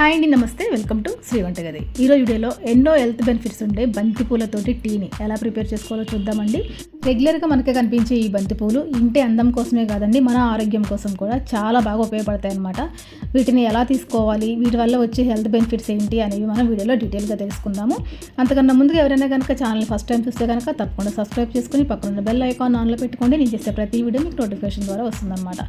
Hi అండి నమస్తే. Welcome to Shri వంటగది. ఈరోజు వీడియోలో ఎన్నో హెల్త్ బెనిఫిట్స్ ఉండే బంతిపూలతోటి టీని ఎలా ప్రిపేర్ చేసుకోవాలో చూద్దామండి. రెగ్యులర్గా మనకి కనిపించే ఈ బంతిపూలు ఇంటి అందం కోసమే కాదండి మన ఆరోగ్యం కోసం కూడా చాలా బాగా ఉపయోగపడతాయి అన్నమాట వీటిని ఎలా తీసుకోవాలి వీటి వల్ల వచ్చే హెల్త్ బెనిఫిట్స్ ఏంటి అనేవి మనం వీడియోలో డీటెయిల్గా తెలుసుకుందాము. అంతకన్నా ముందుగా ఎవరైనా కనుక ఛానల్ ఫస్ట్ టైం చూస్తే కనుక తప్పకుండా సబ్స్క్రైబ్ చేసుకుని పక్కన బెల్ ఐకాన్ ఆన్లో పెట్టుకోండి నేను చేసే ప్రతి వీడియో మీకు నోటిఫికేషన్ ద్వారా వస్తుందన్నమాట.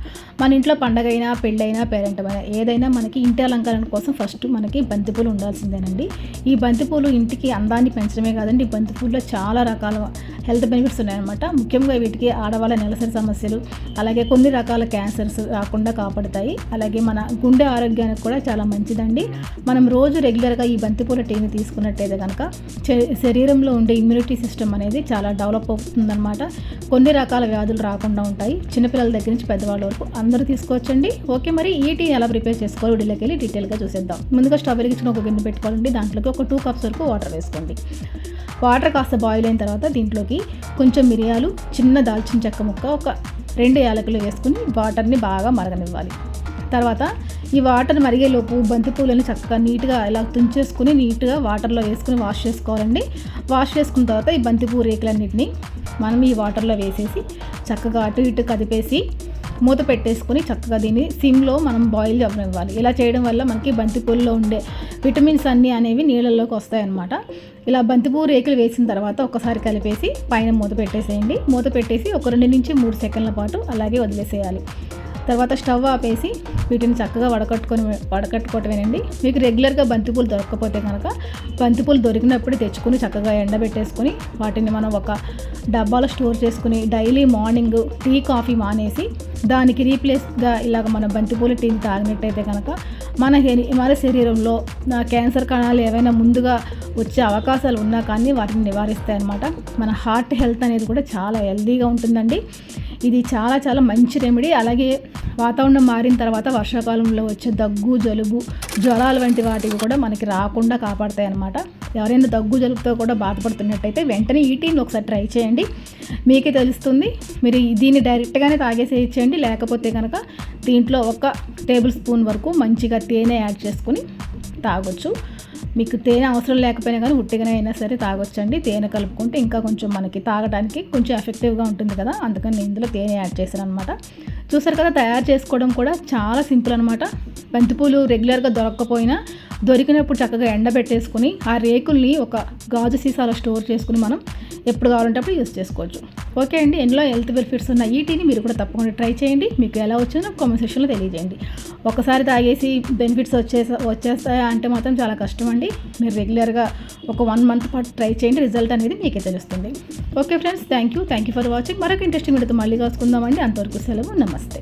మన ఇంట్లో పండగ అయినా పెళ్ళైనా పేరెంట్ అయినా ఏదైనా మనకి ఇంటి అలంకరణ కోసం ఫస్ట్ మనకి బంతిపూలు ఉండాల్సిందేనండి. ఈ బంతిపూలు ఇంటికి అందాన్ని పెంచడమే కాదండి ఈ బంతిపూల్లో చాలా రకాల హెల్త్ బెనిఫిట్స్ ఉన్నాయి. అనమాట ముఖ్యంగా వీటికి ఆడవాళ్ళ నెలసరి సమస్యలు అలాగే కొన్ని రకాల క్యాన్సర్స్ రాకుండా కాపాడుతాయి. అలాగే మన గుండె ఆరోగ్యానికి కూడా చాలా మంచిదండి. మనం రోజు రెగ్యులర్గా ఈ బంతిపూల టీని తీసుకున్నట్టయితే కనుక శరీరంలో ఉండే ఇమ్యూనిటీ సిస్టమ్ అనేది చాలా డెవలప్ అవుతుందన్నమాట. కొన్ని రకాల వ్యాధులు రాకుండా ఉంటాయి. చిన్నపిల్లల దగ్గర నుంచి పెద్దవాళ్ళ వరకు అందరూ తీసుకోవచ్చండి. ఓకే మరి ఈ టీ ఎలా ప్రిపేర్ చేసుకోవాలి వీడియోకి వెళ్ళి డీటెయిల్గా చూసేద్దాం. ముందుగా స్టవ్ వెలిగించిన ఒక గిన్నె పెట్టుకోవాలండి. దాంట్లోకి ఒక టూ కప్స్ వరకు వాటర్ వేసుకోండి. వాటర్ కాస్త బాయిల్ అయిన తర్వాత దీంట్లోకి కొంచెం మిరియాలు చిన్న దాల్చిన చెక్క ముక్క ఒక రెండు యాలకులు వేసుకుని వాటర్ని బాగా మరగనివ్వాలి. తర్వాత ఈ వాటర్ మరిగేలోపు బంతి పూలని చక్కగా నీట్గా ఇలా తుంచేసుకుని నీట్గా వాటర్లో వేసుకుని వాష్ చేసుకోవాలండి. వాష్ చేసుకున్న తర్వాత ఈ బంతిపూ రేకులన్నింటినీ రేకులన్నిటిని మనం ఈ వాటర్లో వేసేసి చక్కగా అటు ఇటు కదిపేసి మూత పెట్టేసుకుని చక్కగా దీన్ని సిమ్లో మనం బాయిల్ అవ్వనివ్వాలి ఇలా చేయడం వల్ల మనకి బంతిపూల్లో ఉండే విటమిన్స్ అన్నీ అనేవి నీళ్ళల్లోకి వస్తాయన్నమాట. ఇలా బంతిపూ రేకులు వేసిన తర్వాత ఒకసారి కలిపేసి పైన మూత పెట్టేసేయండి. మూత పెట్టేసి ఒక రెండు నుంచి మూడు సెకండ్ల పాటు అలాగే వదిలేసేయాలి. తర్వాత స్టవ్ ఆపేసి వీటిని చక్కగా వడకట్టుకొని వడకట్టుకోవటమేనండి. మీకు రెగ్యులర్గా బంతిపూలు దొరకకపోతే కనుక బంతిపూలు దొరికినప్పుడు తెచ్చుకొని చక్కగా ఎండబెట్టేసుకొని వాటిని మనం ఒక డబ్బాలో స్టోర్ చేసుకుని డైలీ మార్నింగ్ టీ కాఫీ మానేసి దానికి రీప్లేస్గా ఇలాగ మన బంతిపూల టీని తాగినట్టయితే కనుక మన మన శరీరంలో క్యాన్సర్ కణాలు ఏవైనా ముందుగా వచ్చే అవకాశాలు ఉన్నా కానీ వాటిని నివారిస్తాయి అన్నమాట మన హార్ట్ హెల్త్ అనేది కూడా చాలా హెల్దీగా ఉంటుందండి. ఇది చాలా చాలా మంచి రెమెడీ. అలాగే వాతావరణం మారిన తర్వాత వర్షాకాలంలో వచ్చే దగ్గు జలుబు జ్వరాలు వంటి వాటివి కూడా మనకి రాకుండా కాపాడతాయి అన్నమాట ఎవరైనా దగ్గు జలుబుతో కూడా బాధపడుతున్నట్టయితే వెంటనే ఈ టీని ఒకసారి ట్రై చేయండి. మీకే తెలుస్తుంది. మీరు దీన్ని డైరెక్ట్గానే తాగేసేయచ్చండి లేకపోతే కనుక దీంట్లో ఒక టేబుల్ స్పూన్ వరకు మంచిగా తేనె యాడ్ చేసుకుని తాగొచ్చు. మీకు తేనె అవసరం లేకపోయినా కానీ ఉట్టిగానే అయినా సరే తాగొచ్చండి. తేనె కలుపుకుంటే ఇంకా కొంచెం మనకి తాగడానికి కొంచెం ఎఫెక్టివ్గా ఉంటుంది కదా. అందుకని నేను ఇందులో తేనె యాడ్ చేశాను అనమాట చూసారు కదా తయారు చేసుకోవడం కూడా చాలా సింపుల్ అనమాట బంతిపూలు రెగ్యులర్గా దొరకకపోయినా దొరికినప్పుడు చక్కగా ఎండబెట్టేసుకుని ఆ రేకుల్ని ఒక గాజు సీసాలో స్టోర్ చేసుకుని మనం ఎప్పుడు కావాలంటే అప్పుడు యూస్ చేసుకోవచ్చు. ఓకే అండి ఎన్నో హెల్త్ బెనిఫిట్స్ ఉన్న ఈ టీని మీరు కూడా తప్పకుండా ట్రై చేయండి. మీకు ఎలా వచ్చిందో కామెంట్ సెక్షన్లో తెలియజేయండి. ఒకసారి తాగేసి బెనిఫిట్స్ వచ్చేసా వచ్చేస్తాయా అంటే మాత్రం చాలా కష్టం అండి. మీరు రెగ్యులర్గా ఒక వన్ మంత్ పాటు ట్రై చేయండి రిజల్ట్ అనేది మీకే తెలుస్తుంది. Okay friends thank you thank you for watching. మరొక ఇంట్రెస్టింగ్ వీడియోతో మళ్ళీ కలుసుకుందామండి. అంతవరకు సెలవు నమస్తే.